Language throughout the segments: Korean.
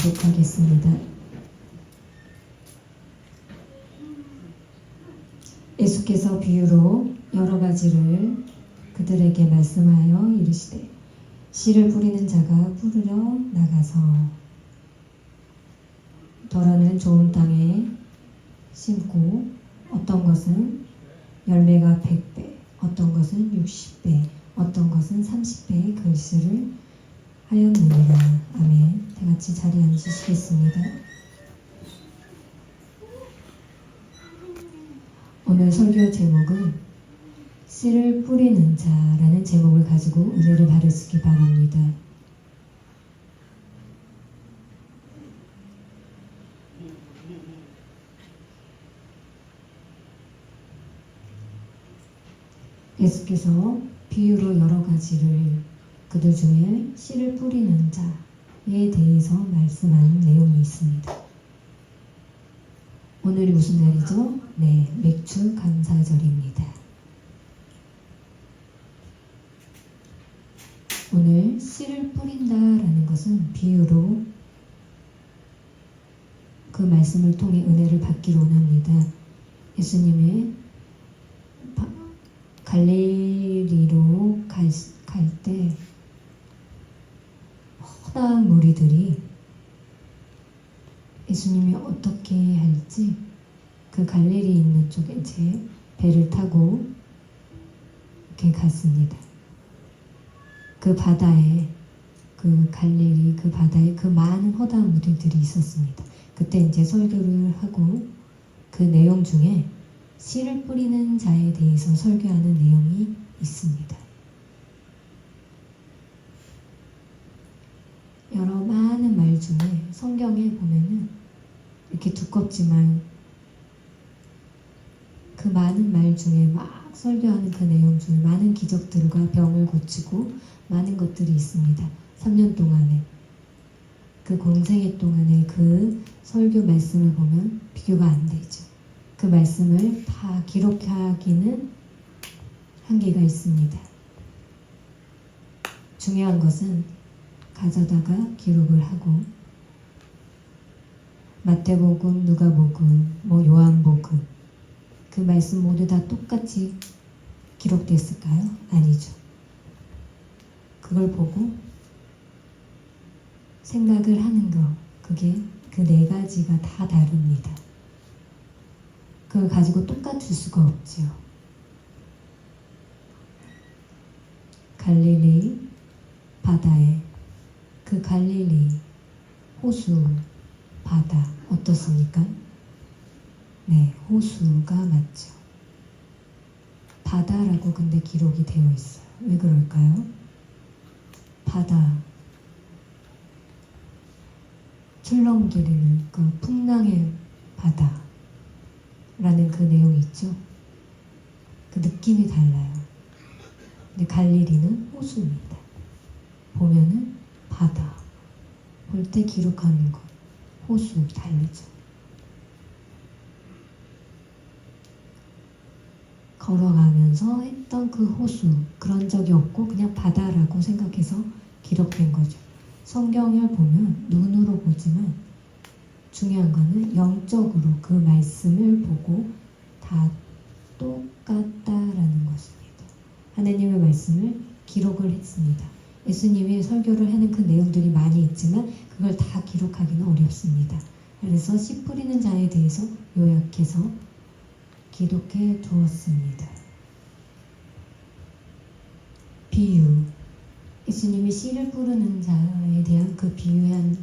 봉독하겠습니다. 예수께서 비유로 여러 가지를 그들에게 말씀하여 이르시되 씨를 뿌리는 자가 뿌리러 나가서 덜어는 좋은 땅에 심고 어떤 것은 열매가 100배, 어떤 것은 60배, 어떤 것은 30배의 글씨를 하였느니라. 아멘. 다 같이 자리에 앉으시겠습니다. 오늘 설교 제목은 씨를 뿌리는 자라는 제목을 가지고 은혜를 받으시기 바랍니다. 예수께서 비유로 여러 가지를 그들 중에 씨를 뿌리는 자에 대해서 말씀하는 내용이 있습니다. 오늘이 무슨 날이죠? 네, 맥주 감사절입니다. 오늘 씨를 뿌린다라는 것은 비유로 그 말씀을 통해 은혜를 받기로 원합니다. 예수님의 바- 갈릴리로 갈 때 허다한 무리들이 예수님이 어떻게 할지 그 갈릴리 있는 쪽에 이제 배를 타고 이렇게 갔습니다. 그 바다에 그 갈릴리 그 바다에 그 많은 허다한 무리들이 있었습니다. 그때 이제 설교를 하고 그 내용 중에 씨를 뿌리는 자에 대해서 설교하는 내용이 있습니다. 여러 많은 말 중에 성경에 보면은 이렇게 두껍지만 그 많은 말 중에 막 설교하는 그 내용 중에 많은 기적들과 병을 고치고 많은 것들이 있습니다. 3년 동안에 그 공생애 동안에 그 설교 말씀을 보면 비교가 안 되죠. 그 말씀을 다 기록하기는 한계가 있습니다. 중요한 것은 가져다가 기록을 하고 마태복음, 누가복음, 뭐 요한복음 그 말씀 모두 다 똑같이 기록됐을까요? 아니죠. 그걸 보고 생각을 하는 거 그게 그 네 가지가 다 다릅니다. 그걸 가지고 똑같을 수가 없죠. 갈릴리 바다에 그 갈릴리 호수 바다 어떻습니까? 네, 호수가 맞죠. 바다라고 근데 기록이 되어 있어요. 왜 그럴까요? 바다 출렁거리는 그 풍랑의 바다라는 그 내용이 있죠. 그 느낌이 달라요. 근데 갈릴리는 호수입니다. 보면은 바다 볼 때 기록하는 것 호수 다르죠. 걸어가면서 했던 그 호수 그런 적이 없고 그냥 바다라고 생각해서 기록된 거죠. 성경을 보면 눈으로 보지만 중요한 거는 영적으로 그 말씀을 보고 다 똑같다라는 것입니다. 하나님의 말씀을 기록을 했습니다. 예수님이 설교를 하는 그 내용들이 많이 있지만 그걸 다 기록하기는 어렵습니다. 그래서 씨 뿌리는 자에 대해서 요약해서 기록해 두었습니다. 비유. 예수님이 씨를 뿌리는 자에 대한 그 비유한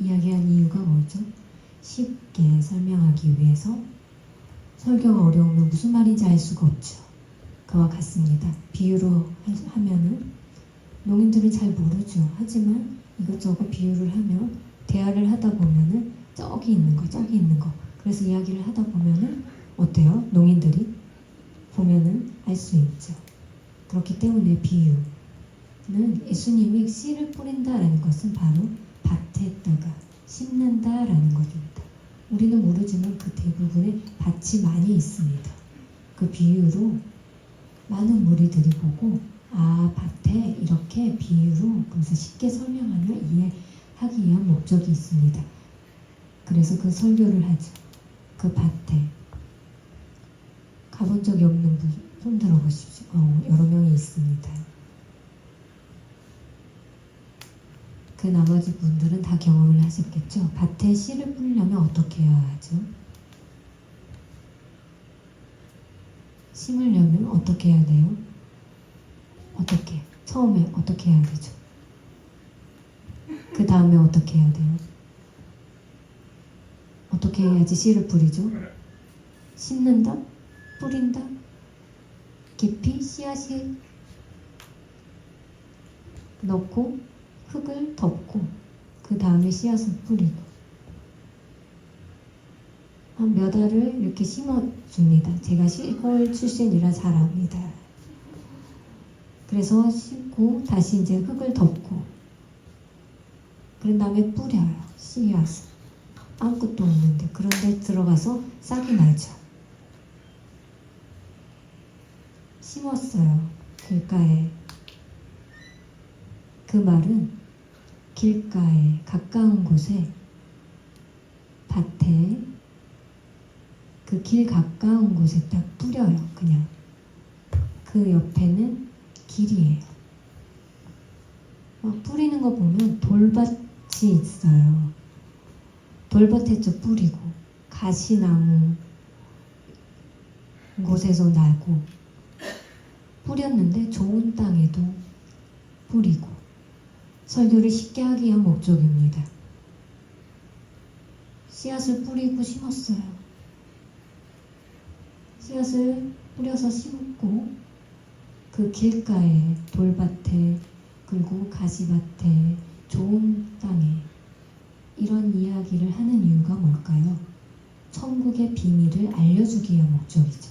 이야기한 이유가 뭐죠? 쉽게 설명하기 위해서 설교가 어려우면 무슨 말인지 알 수가 없죠. 그와 같습니다. 비유로 하면은 농인들은 잘 모르죠. 하지만 이것저것 비유를 하면 대화를 하다 보면은 저기 있는 거, 저기 있는 거. 그래서 이야기를 하다 보면은 어때요? 농인들이 보면은 알 수 있죠. 그렇기 때문에 비유는 예수님이 씨를 뿌린다라는 것은 바로 밭에다가 심는다라는 것입니다. 우리는 모르지만 그 대부분의 밭이 많이 있습니다. 그 비유로 많은 무리들이 보고 아 밭에 이렇게 비유로 그래서 쉽게 설명하면 하기 위한 목적이 있습니다. 그래서 그 설교를 하죠. 그 밭에 가본 적이 없는 분 손 들어보십시오. 어, 여러 명이 있습니다. 그 나머지 분들은 다 경험을 하셨겠죠. 밭에 씨를 뿌리려면 어떻게 해야 하죠? 심으려면 어떻게 해야 돼요? 어떻게? 처음에 어떻게 해야 되죠? 그 다음에 어떻게 해야 돼요? 어떻게 해야지 씨를 뿌리죠? 심는다? 뿌린다? 깊이 씨앗이 넣고 흙을 덮고 그 다음에 씨앗을 뿌리고 한 몇 알을 이렇게 심어줍니다. 제가 시골 출신이라 잘 압니다. 그래서 심고 다시 이제 흙을 덮고 그런 다음에 뿌려요. 씨앗을. 아무것도 없는데 그런데 들어가서 싹이 나죠. 심었어요. 길가에. 그 말은 길가에 가까운 곳에 밭에 그 길 가까운 곳에 딱 뿌려요. 그냥 그 옆에는 길이에요. 막 뿌리는 거 보면 돌밭이 있어요. 돌밭에 저 뿌리고 가시나무 곳에서 나고 뿌렸는데 좋은 땅에도 뿌리고 설교를 쉽게 하기 위한 목적입니다. 씨앗을 뿌리고 심었어요. 씨앗을 뿌려서 심고 그 길가에 돌밭에 그리고 가시밭에 좋은 땅에 이런 이야기를 하는 이유가 뭘까요? 천국의 비밀을 알려주기 위한 목적이죠.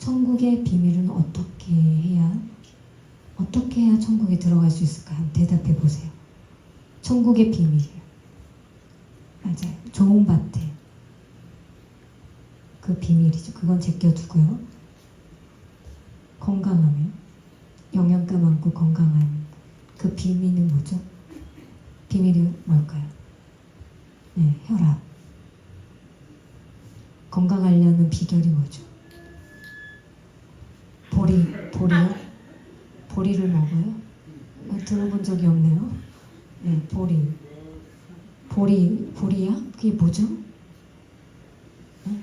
천국의 비밀은 어떻게 해야 어떻게 해야 천국에 들어갈 수 있을까요? 대답해 보세요. 천국의 비밀이요. 맞아요. 좋은 밭에 그 비밀이죠. 그건 제껴두고요. 건강하면 영양가 많고 건강한 그 비밀은 뭐죠? 비밀이 뭘까요? 네, 혈압. 건강하려는 비결이 뭐죠? 보리, 보리요? 보리를 먹어요? 어, 들어본 적이 없네요. 네, 보리. 보리, 보리야? 그게 뭐죠? 네?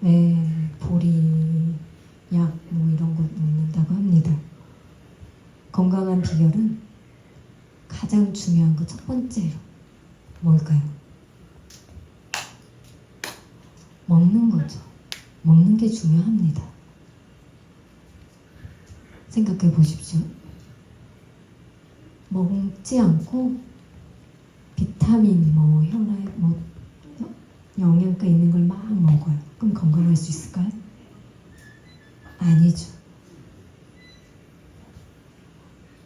네, 보리, 약, 뭐 이런 거 먹는다고 합니다. 건강한 비결은 가장 중요한 거 첫 번째로 뭘까요? 먹는 거죠. 먹는 게 중요합니다. 생각해 보십시오. 먹지 않고 비타민, 뭐 혈압, 뭐 영양가 있는 걸 막 먹어요. 그럼 건강할 수 있을까요? 아니죠.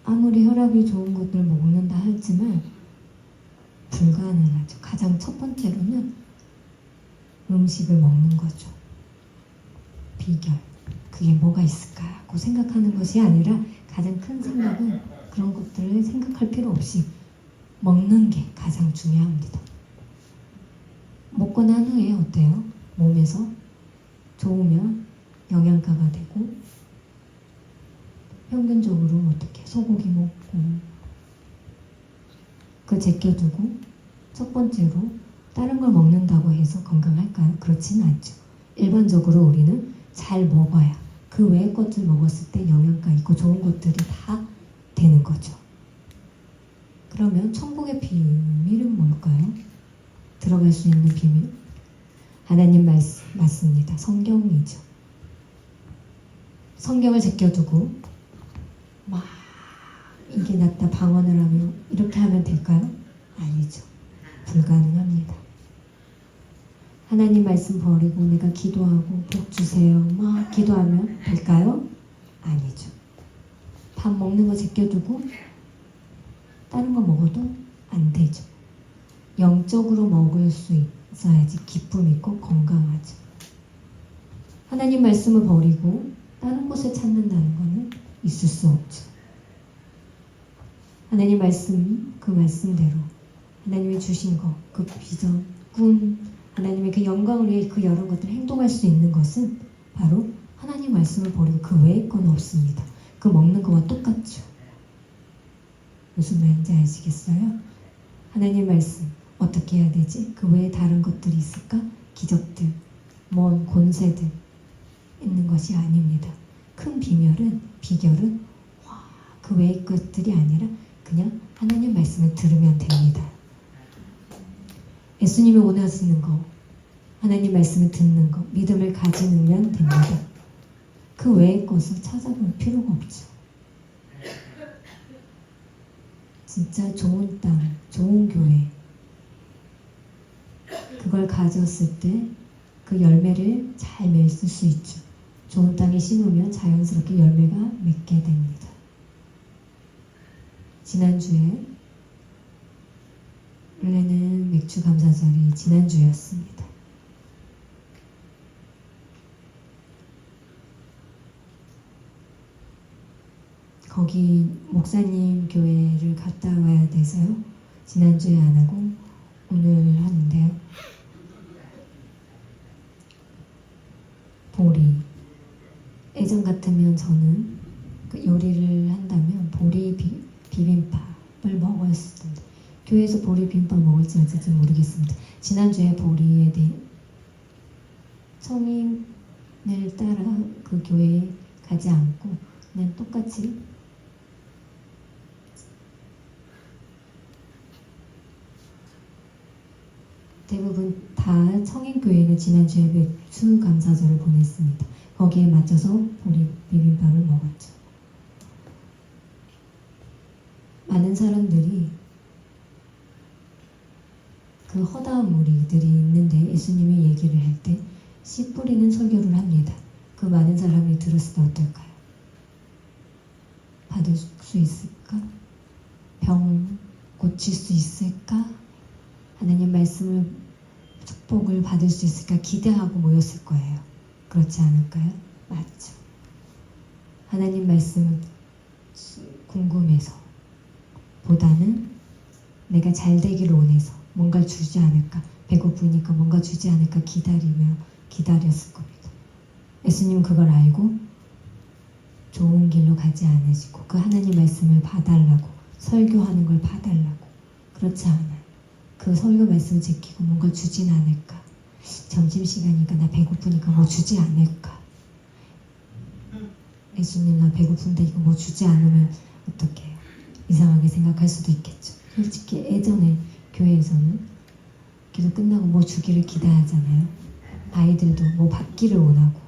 아무리 혈압이 좋은 것들 먹는다 하지만 불가능하죠. 가장 첫 번째로는 음식을 먹는 거죠. 비결. 그게 뭐가 있을까 하고 생각하는 것이 아니라 가장 큰 생각은 그런 것들을 생각할 필요 없이 먹는 게 가장 중요합니다. 먹고 난 후에 어때요? 몸에서 좋으면 영양가가 되고 평균적으로 어떻게 소고기 먹고 그 제껴두고 첫 번째로 다른 걸 먹는다고 해서 건강할까요? 그렇지는 않죠. 일반적으로 우리는 잘 먹어야 그 외의 것들 먹었을 때 영양가 있고 좋은 것들이 다 되는 거죠. 그러면 천국의 비밀은 뭘까요? 들어갈 수 있는 비밀? 하나님 말씀 맞습니다. 성경이죠. 성경을 제껴두고 막 이게 낫다 방언을 하면 이렇게 하면 될까요? 아니죠. 불가능합니다. 하나님 말씀 버리고 내가 기도하고 복 주세요. 막 기도하면 될까요? 아니죠. 밥 먹는 거 제껴두고 다른 거 먹어도 안 되죠. 영적으로 먹을 수 있어야지 기쁨 있고 건강하죠. 하나님 말씀을 버리고 다른 곳을 찾는다는 것은 있을 수 없죠. 하나님 말씀 그 말씀대로 하나님이 주신 것, 그 비전, 꿈, 하나님의 그 영광을 위해 그 여러 것들을 행동할 수 있는 것은 바로 하나님 말씀을 버리고 그 외의 건 없습니다. 그 먹는 거와 똑같죠. 무슨 말인지 아시겠어요? 하나님 말씀 어떻게 해야 되지? 그 외에 다른 것들이 있을까? 기적들, 먼 권세들 있는 것이 아닙니다. 큰 비결은 비결은 와, 그 외의 것들이 아니라 그냥 하나님 말씀을 들으면 됩니다. 예수님이 원하시는 거, 하나님 말씀을 듣는 거, 믿음을 가지면 됩니다. 그 외의 것을 찾아볼 필요가 없죠. 진짜 좋은 땅, 좋은 교회, 그걸 가졌을 때 그 열매를 잘 맺을 수 있죠. 좋은 땅에 심으면 자연스럽게 열매가 맺게 됩니다. 지난주에 원래는 맥주 감사절이 지난주였습니다. 거기 목사님 교회를 갔다 와야 돼서요. 지난주에 안 하고 오늘 하는데요. 보리. 예전 같으면 저는 그 요리를 한다면 보리 비, 비빔밥을 먹었을 텐데 교회에서 보리 비빔밥 먹을지 어쩔지 모르겠습니다. 지난주에 보리에 대해 성인을 따라 그 교회에 가지 않고 그냥 똑같이 대부분 다 성인교회는 지난주에 맥주 감사절을 보냈습니다. 거기에 맞춰서 보리 비빔밥을 먹었죠. 많은 사람들이 그 허다한 무리들이 있는데 예수님이 얘기를 할 때 씨 뿌리는 설교를 합니다. 그 많은 사람이 들었을 때 어떨까요? 받을 수 있을까? 병 고칠 수 있을까? 하나님 말씀을 축복을 받을 수 있을까 기대하고 모였을 거예요. 그렇지 않을까요? 맞죠. 하나님 말씀을 궁금해서 보다는 내가 잘 되기를 원해서 뭔가를 주지 않을까 배고프니까 뭔가 주지 않을까 기다리며 기다렸을 겁니다. 예수님 그걸 알고 좋은 길로 가지 않으시고 그 하나님 말씀을 봐달라고 설교하는 걸 봐달라고 그렇지 않아요. 그 설교 말씀 지키고 뭔가 주진 않을까. 점심시간이니까 나 배고프니까 뭐 주지 않을까. 예수님 나 배고픈데 이거 뭐 주지 않으면 어떡해요. 이상하게 생각할 수도 있겠죠. 솔직히 예전에 교회에서는 기도 끝나고 뭐 주기를 기대하잖아요. 아이들도 뭐 받기를 원하고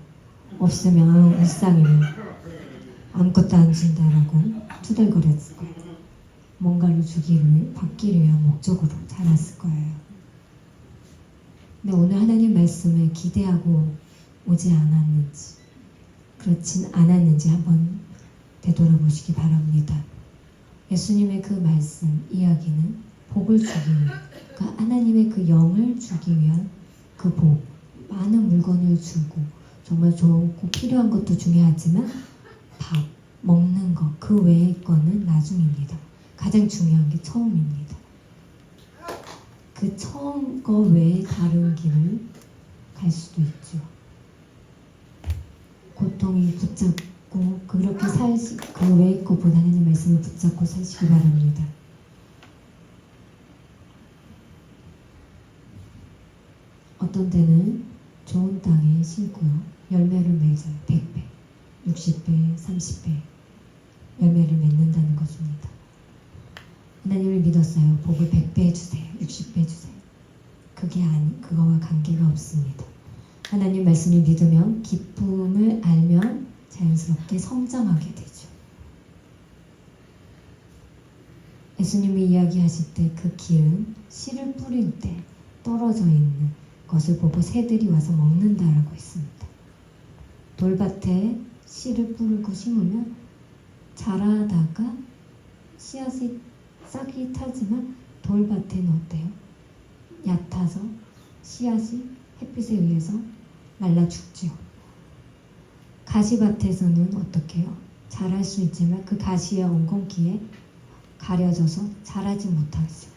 없으면 아유 불쌍이면 아무것도 안 준다라고 투덜거렸을 거예요. 뭔가를 주기를 받기를 위한 목적으로 자랐을 거예요. 근데 오늘 하나님 말씀을 기대하고 오지 않았는지 그렇진 않았는지 한번 되돌아보시기 바랍니다. 예수님의 그 말씀 이야기는 복을 주기 위한 그 하나님의 그 영을 주기 위한 그 복, 많은 물건을 주고 정말 좋고 필요한 것도 중요하지만 밥, 먹는 것, 그 외의 거는 나중입니다. 가장 중요한 게 처음입니다. 그 처음 거 외에 다른 길을 갈 수도 있죠. 고통이 붙잡고 그렇게 살시 그 외의 것보다 하나님 말씀을 붙잡고 사시기 바랍니다. 어떤 때는 좋은 땅에 심고요. 열매를 맺어요. 100배, 60배, 30배 열매를 맺는다는 것입니다. 하나님을 믿었어요. 복을 100배 해주세요. 60배 해주세요. 그게 아니, 그거와 관계가 없습니다. 하나님 말씀을 믿으면 기쁨을 알면 자연스럽게 성장하게 되죠. 예수님이 이야기하실 때 그 길은 씨를 뿌릴 때 떨어져 있는 것을 보고 새들이 와서 먹는다라고 했습니다. 돌밭에 씨를 뿌리고 심으면 자라다가 씨앗이 싹이 타지만 돌밭에는 어때요? 얕아서 씨앗이 햇빛에 의해서 말라 죽지요. 가시밭에서는 어떻게 해요? 자랄 수 있지만 그 가시의 엉겅기에 가려져서 자라지 못하죠.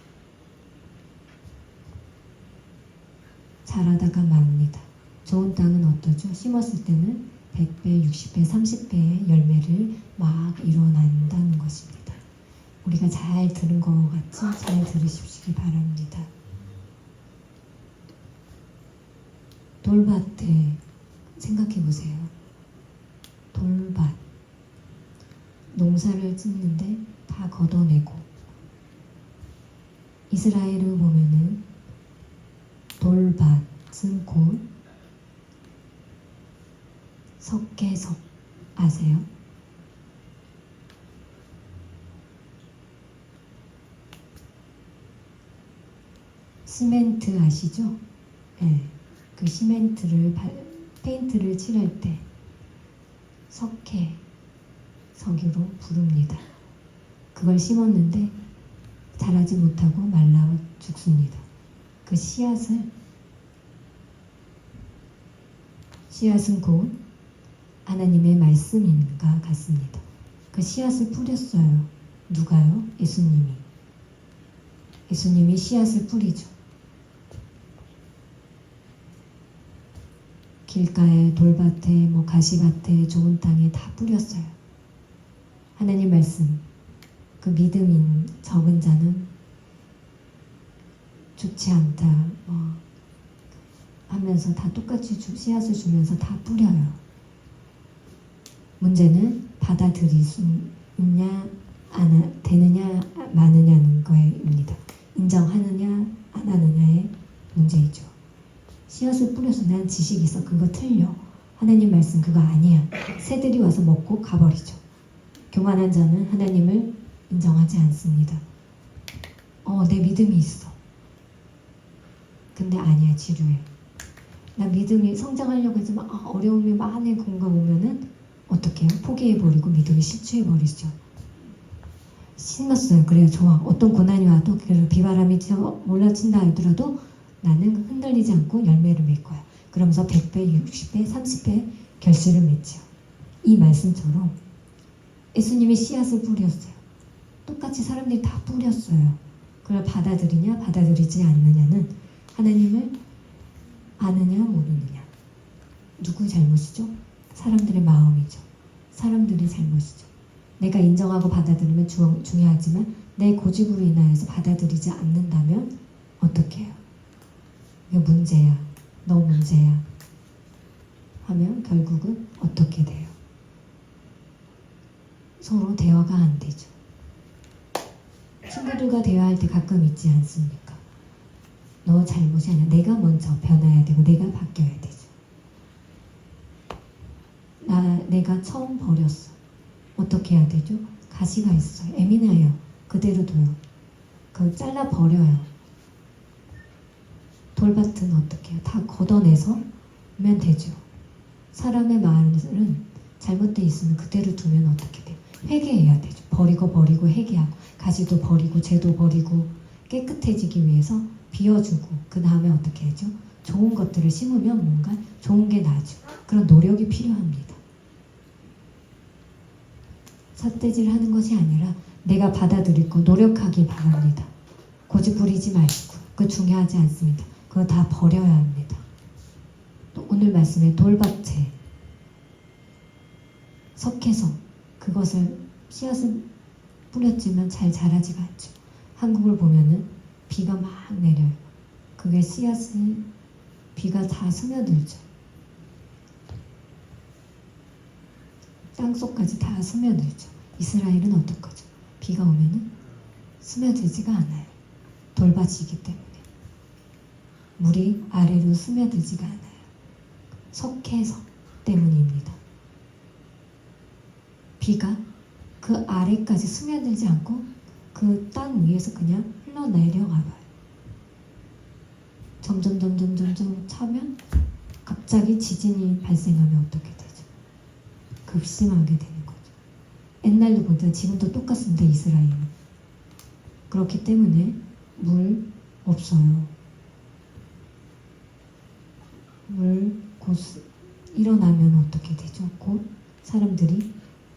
자라다가 맙니다. 좋은 땅은 어떠죠? 심었을 때는 100배, 60배, 30배의 열매를 막 일어난다는 것입니다. 우리가 잘 들은 것 같이 잘 들으십시기 바랍니다. 돌밭에 생각해 보세요. 돌밭. 농사를 짓는데 다 걷어내고 이스라엘을 보면은 돌밭은 곧 석계석 아세요? 시멘트 아시죠? 네. 그 시멘트를 발- 페인트를 칠할 때 석회 석유로 부릅니다. 그걸 심었는데 자라지 못하고 말라 죽습니다. 그 씨앗을 씨앗은 곧 하나님의 말씀인가 같습니다. 그 씨앗을 뿌렸어요. 누가요? 예수님이. 예수님이 씨앗을 뿌리죠. 길가에 돌밭에 뭐 가시밭에 좋은 땅에 다 뿌렸어요. 하나님 말씀 그 믿음인 적은 자는 좋지 않다 뭐 하면서 다 똑같이 주- 씨앗을 주면서 다 뿌려요. 문제는 받아들일 수 있냐 안 하- 되느냐 마느냐는 거입니다. 인정하느냐 안 하느냐의 문제이죠. 씨앗을 뿌려서 난 지식이 있어. 그거 틀려. 하나님 말씀 그거 아니야. 새들이 와서 먹고 가버리죠. 교만한 자는 하나님을 인정하지 않습니다. 어 내 믿음이 있어. 근데 아니야 지루해 나 믿음이 성장하려고 하지만 아, 어려움이 많은 공간 오면은 어떻게? 포기해버리고 믿음이 실추해버리죠 신났어요 그래요 좋아 어떤 고난이 와도 그래서 비바람이 쳐 몰라친다 하더라도 나는 흔들리지 않고 열매를 맺을 거야. 그러면서 100배, 60배, 30배 결실을 맺죠. 이 말씀처럼 예수님이 씨앗을 뿌렸어요. 똑같이 사람들이 다 뿌렸어요. 그걸 받아들이냐, 받아들이지 않느냐는 하나님을 아느냐, 모르느냐. 누구 잘못이죠? 사람들의 마음이죠. 사람들의 잘못이죠. 내가 인정하고 받아들이면 주- 중요하지만 내 고집으로 인하여서 받아들이지 않는다면 어떻게 해요? 이거 문제야. 너 문제야. 하면 결국은 어떻게 돼요? 서로 대화가 안 되죠. 친구들과 대화할 때 가끔 있지 않습니까? 너 잘못이 아니야. 내가 먼저 변해야 되고 내가 바뀌어야 되죠. 나 내가 처음 버렸어. 어떻게 해야 되죠? 가시가 있어요. 애민해요. 그대로 둬요. 그걸 잘라 버려요. 돌밭은 어떻게 해요? 다 걷어내서 면 되죠. 사람의 말은 잘못돼 있으면 그대로 두면 어떻게 돼요? 회개해야 되죠. 버리고 버리고 회개하고 가지도 버리고 죄도 버리고 깨끗해지기 위해서 비워주고 그 다음에 어떻게 하죠? 좋은 것들을 심으면 뭔가 좋은 게 나죠. 그런 노력이 필요합니다. 삿대질 하는 것이 아니라 내가 받아들이고 노력하기 바랍니다. 고집 부리지 마시고 그거 중요하지 않습니다. 그거 다 버려야 합니다. 또 오늘 말씀에 돌밭에 석회서 그것을 씨앗을 뿌렸지만 잘 자라지가 않죠. 한국을 보면은 비가 막 내려요. 그게 씨앗을 비가 다 스며들죠. 땅속까지 다 스며들죠. 이스라엘은 어떨 거죠? 비가 오면은 스며들지가 않아요. 돌밭이기 때문에. 물이 아래로 스며들지가 않아요. 석회석 때문입니다. 비가 그 아래까지 스며들지 않고 그 땅 위에서 그냥 흘러 내려가 봐요. 점점 점점 점점 차면 갑자기 지진이 발생하면 어떻게 되죠? 급심하게 되는 거죠. 옛날도 보다 지금도 똑같습니다. 이스라엘은. 그렇기 때문에 물 없어요. 물 곧 일어나면 어떻게 되죠? 곧 사람들이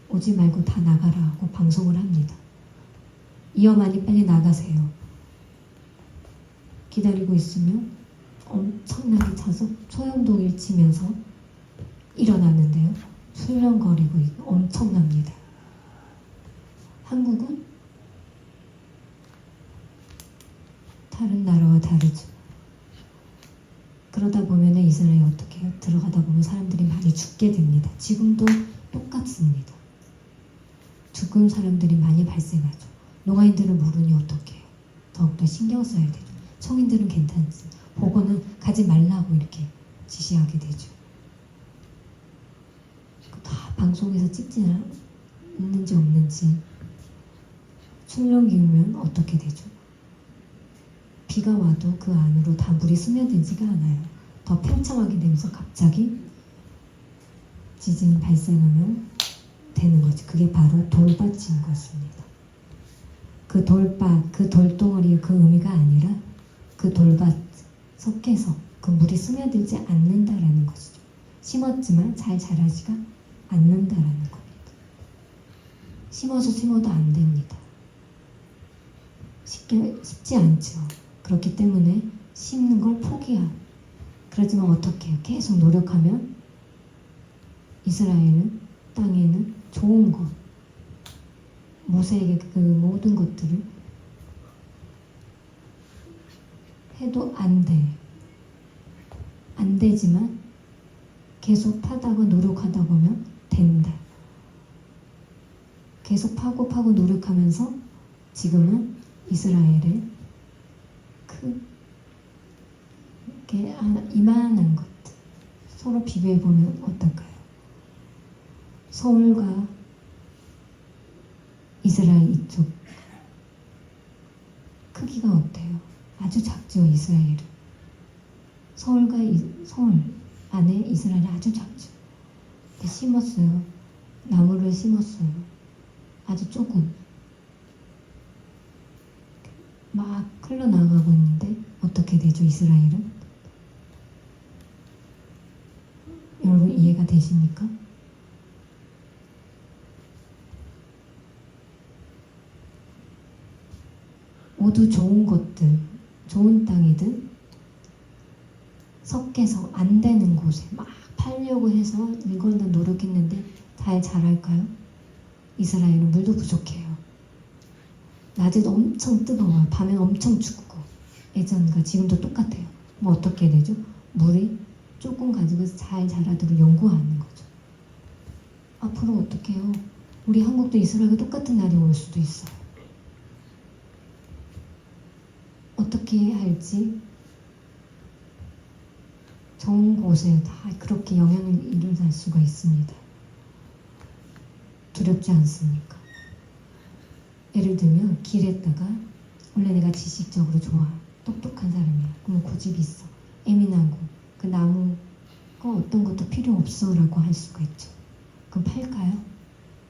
보지 말고 다 나가라 하고 방송을 합니다. 이어만이 빨리 나가세요. 기다리고 있으면 엄청나게 차서 소용돌이를 치면서 일어났는데요. 술렁거리고 엄청납니다. 한국은 다른 나라와 다르죠. 그러다 보면 이스라엘이 어떻게 해요? 들어가다 보면 사람들이 많이 죽게 됩니다. 지금도 똑같습니다. 죽은 사람들이 많이 발생하죠. 노가인들은 모르니 어떻게 해요? 더욱더 신경 써야 되죠. 청인들은 괜찮지. 보고는 가지 말라고 이렇게 지시하게 되죠. 다 방송에서 찍지 않는지 없는지 출렁이면 어떻게 되죠? 비가 와도 그 안으로 다 물이 스며들지가 않아요. 더 팽창하게 되면서 갑자기 지진이 발생하면 되는 거죠. 그게 바로 돌밭인 것입니다. 그 돌밭, 그 돌덩어리의 그 의미가 아니라 그 돌밭 섞여서 그 물이 스며들지 않는다라는 것이죠. 심었지만 잘 자라지가 않는다라는 겁니다. 심어서 심어도 안 됩니다. 쉽게, 쉽지 않죠. 그렇기 때문에 심는 걸 포기하. 그러지만 어떻게 해요? 계속 노력하면 이스라엘은 땅에는 좋은 것, 모세에게 그 모든 것들을 해도 안 돼. 안 되지만 계속 파다가 노력하다 보면 된다. 계속 파고 파고 노력하면서 지금은 이스라엘의 그 이렇게 하나- 이만한 것들 서로 비교해 보면 어떨까요? 서울과 이스라엘 이쪽 크기가 어때요? 아주 작죠 이스라엘은 서울과 이, 서울 안에 이스라엘이 아주 작죠. 심었어요. 나무를 심었어요. 아주 조금 막 흘러나가고 있는데 어떻게 되죠 이스라엘은? 여러분 이해가 되십니까? 모두 좋은 것들, 땅이든 섞여서 안 되는 곳에 막 팔려고 해서 이걸로 노력했는데 잘 자랄까요? 이스라엘은 물도 부족해요. 낮에 엄청 뜨거워요. 밤에 엄청 춥고 예전과 지금도 똑같아요. 뭐 어떻게 되죠? 물이 조금 가지고 잘 자라도록 연구하는 거죠. 앞으로 어떻게 해요? 우리 한국도 이스라엘과 똑같은 날이 올 수도 있어요. 어떻게 할지 좋은 곳에 다 그렇게 영향을 일어날 수가 있습니다. 두렵지 않습니까? 예를 들면 길에다가 원래 내가 지식적으로 좋아 똑똑한 사람이야 그러면 고집이 있어 예민하고 그 나무가 어떤 것도 필요 없어 라고 할 수가 있죠 그럼 팔까요?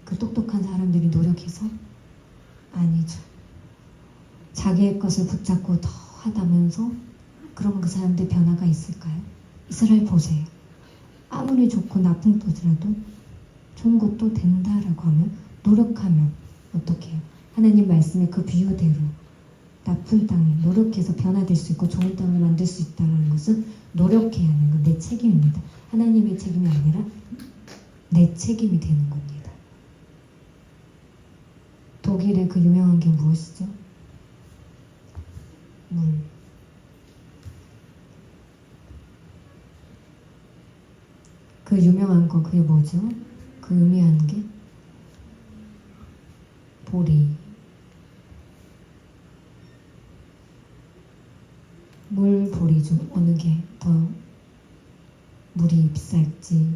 그 똑똑한 사람들이 노력해서 아니죠 자기의 것을 붙잡고 더 하다면서 그러면 그 사람들 변화가 있을까요? 이스라엘 보세요 아무리 좋고 나쁜 것이라도 좋은 것도 된다라고 하면 노력하면 어떻게 해요? 하나님 말씀의 그 비유대로 나쁜 땅에 노력해서 변화될 수 있고 좋은 땅을 만들 수 있다는 것은 노력해야 하는 건 내 책임입니다. 하나님의 책임이 아니라 내 책임이 되는 겁니다. 독일의 그 유명한 게 무엇이죠? 물. 그 유명한 거 그게 뭐죠? 그 의미하는 게 보리. 물 보리 중 어느 게 더 물이 비쌀지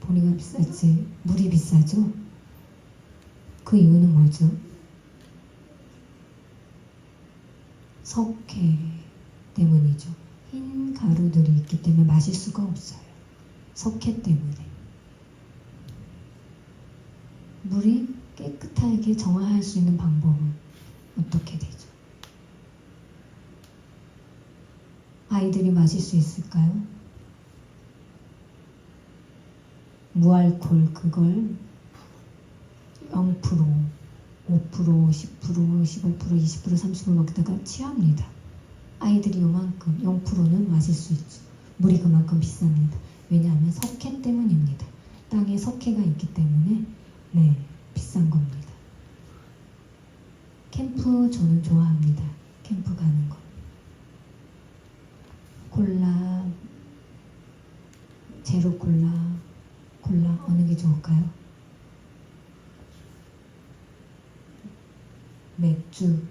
보리가 비쌀지 물이 비싸죠? 그 이유는 뭐죠? 석회 때문이죠. 흰 가루들이 있기 때문에 마실 수가 없어요. 석회 때문에. 물이 깨끗하게 정화할 수 있는 방법은 어떻게 되죠? 아이들이 마실 수 있을까요? 무알콜 그걸 0%, 5%, 10%, 15%, 20%, 30% 먹다가 취합니다. 아이들이 요만큼 0%는 마실 수 있죠. 물이 그만큼 비쌉니다. 왜냐하면 석회 때문입니다. 땅에 석회가 있기 때문에 네 비싼 겁니다. 캠프 저는 좋아합니다. 캠프 가는 거. 콜라, 제로 콜라, 콜라 어느 게 좋을까요? 맥주.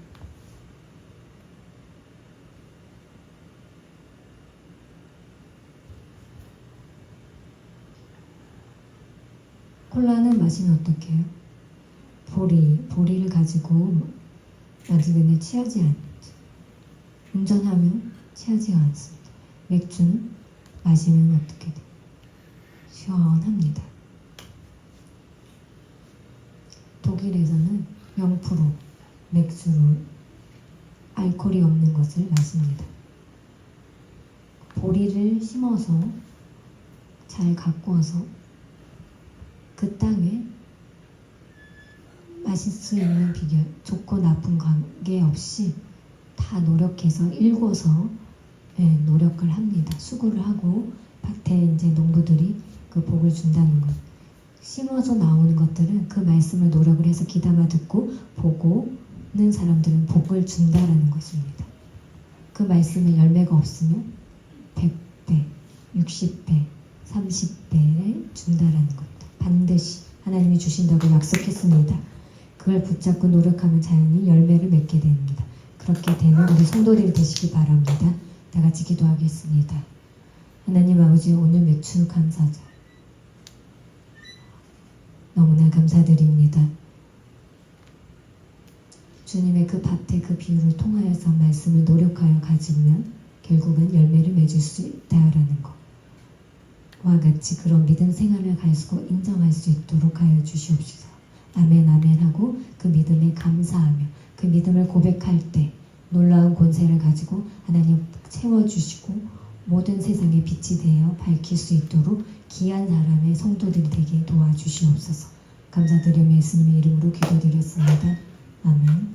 콜라는 마시면 어떡해요? 보리, 보리를 가지고 마시면 취하지 않죠. 운전하면 취하지가 않습니다. 맥주는 마시면 어떻게 돼요? 시원합니다. 독일에서는 0% 맥주로 알코올이 없는 것을 마십니다. 보리를 심어서 잘 가꾸어서 그 땅에 마실 수 있는 비결, 좋고 나쁜 관계 없이 다 노력해서 일궈서 예, 노력을 합니다. 수고를 하고 밭에 이제 농부들이 그 복을 준다는 것. 심어서 나오는 것들은 그 말씀을 노력을 해서 귀담아 듣고 보고 는 사람들은 복을 준다라는 것입니다. 그 말씀에 열매가 없으면 100배, 60배, 30배를 준다라는 겁니다. 반드시 하나님이 주신다고 약속했습니다. 그걸 붙잡고 노력하면 자연히 열매를 맺게 됩니다. 그렇게 되는 우리 성도들이 되시기 바랍니다. 다 같이 기도하겠습니다. 하나님 아버지 오늘 매출 감사죠. 너무나 감사드립니다. 주님의 그 밭의 그 비유를 통하여서 말씀을 노력하여 가지면 결국은 열매를 맺을 수 있다라는 것. 와 같이 그런 믿음 생활을 가지고 인정할 수 있도록 하여 주시옵소서. 아멘 아멘 하고 그 믿음에 감사하며 그 믿음을 고백할 때 놀라운 권세를 가지고 하나님 채워주시고 모든 세상에 빛이 되어 밝힐 수 있도록 귀한 사람의 성도들이 되게 도와주시옵소서. 감사드리며 예수님의 이름으로 기도드렸습니다. 아멘.